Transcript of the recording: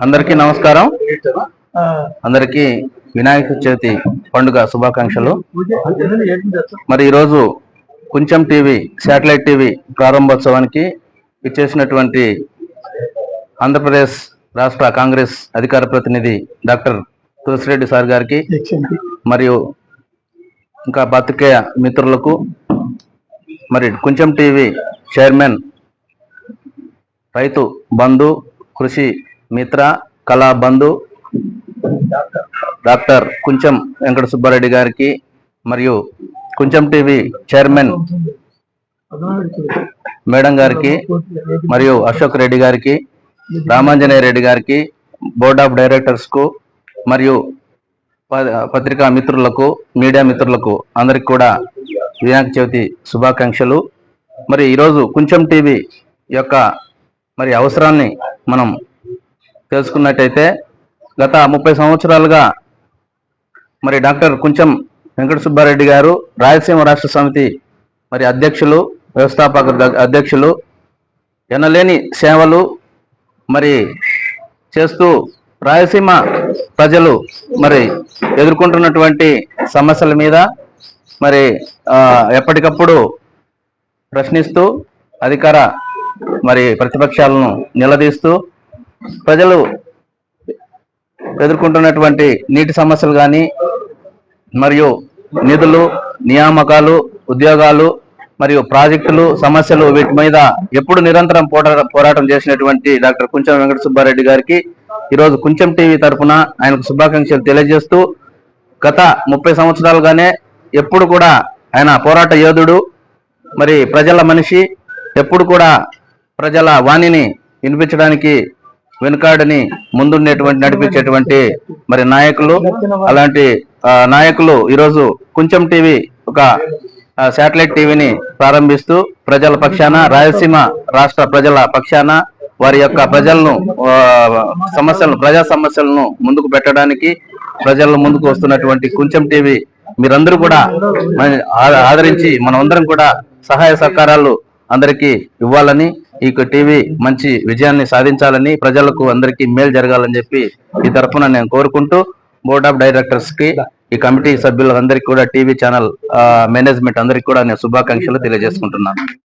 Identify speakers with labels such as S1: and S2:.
S1: అందరికీ నమస్కారం. అందరికీ వినాయక చవితి పండుగ శుభాకాంక్షలు. మరి ఈరోజు కొంచెం టీవీ శాటిలైట్ టీవీ ప్రారంభోత్సవానికి ఇచ్చేసినటువంటి ఆంధ్రప్రదేశ్ రాష్ట్ర కాంగ్రెస్ అధికార ప్రతినిధి డాక్టర్ తులసిరెడ్డి సార్ గారికి మరియు ఇంకా పాత్రికేయ మిత్రులకు మరి కొంచెం టీవీ చైర్మన్ రైతు బంధు కృషి మిత్ర కళా బంధు డాక్టర్ కుంచెం వెంకట సుబ్బారెడ్డి గారికి మరియు కుంచెం టీవీ చైర్మన్ మేడం గారికి మరియు అశోక్ రెడ్డి గారికి రామాంజనేయ రెడ్డి గారికి బోర్డ్ ఆఫ్ డైరెక్టర్స్కు మరియు ప- పత్రికా మిత్రులకు మీడియా మిత్రులకు అందరికి కూడా వినాయక చవితి శుభాకాంక్షలు. మరి ఈరోజు కొంచెం టీవీ యొక్క మరి అవసరాన్ని మనం తెలుసుకున్నట్టయితే గత ముప్పై సంవత్సరాలుగా మరి డాక్టర్ కొంచెం వెంకట సుబ్బారెడ్డి గారు రాయలసీమ రాష్ట్ర సమితి మరి అధ్యక్షులు వ్యవస్థాపక అధ్యక్షులు ఎనలేని సేవలు మరి చేస్తూ రాయలసీమ ప్రజలు మరి ఎదుర్కొంటున్నటువంటి సమస్యల మీద మరి ఎప్పటికప్పుడు ప్రశ్నిస్తూ అధికార మరి ప్రతిపక్షాలను నిలదీస్తూ ప్రజలు ఎదుర్కొంటున్నటువంటి నీటి సమస్యలు కానీ మరియు నిధులు నియామకాలు ఉద్యోగాలు మరియు ప్రాజెక్టులు సమస్యలు వీటి మీద ఎప్పుడు నిరంతరం పోరాటం చేసినటువంటి డాక్టర్ కుంచెం వెంకట సుబ్బారెడ్డి గారికి ఈరోజు కుంచెం టీవీ తరఫున ఆయనకు శుభాకాంక్షలు తెలియజేస్తూ గత ముప్పై సంవత్సరాలుగానే ఎప్పుడు కూడా ఆయన పోరాట యోధుడు మరి ప్రజల మనిషి ఎప్పుడు కూడా ప్రజల వాణిని వినిపించడానికి వెనుకాడని ముందుండేటువంటి నడిపించేటువంటి మరి నాయకులు అలాంటి నాయకులు ఈరోజు కొంచెం టీవీ ఒక శాటిలైట్ టీవీని ప్రారంభిస్తూ ప్రజల పక్షాన రాయలసీమ రాష్ట్ర ప్రజల పక్షాన వారి యొక్క ప్రజలను సమస్యలను ప్రజా సమస్యలను ముందుకు పెట్టడానికి ప్రజల ముందుకు వస్తున్నటువంటి కొంచెం టీవీ మీరందరూ కూడా ఆదరించి మనం ఆదరించి మనమందరం కూడా సహాయ సహకారాలు అందరికీ ఇవ్వాలని ఈ టీవీ మంచి విజయాన్ని సాధించాలని ప్రజలకు అందరికీ మేలు జరగాలని చెప్పి ఈ తరఫున నేను కోరుకుంటూ బోర్డ్ ఆఫ్ డైరెక్టర్స్కి ఈ కమిటీ సభ్యులందరికీ కూడా టీవీ ఛానల్ మేనేజ్మెంట్ అందరికీ కూడా నేను శుభాకాంక్షలు తెలియజేసుకుంటున్నాను.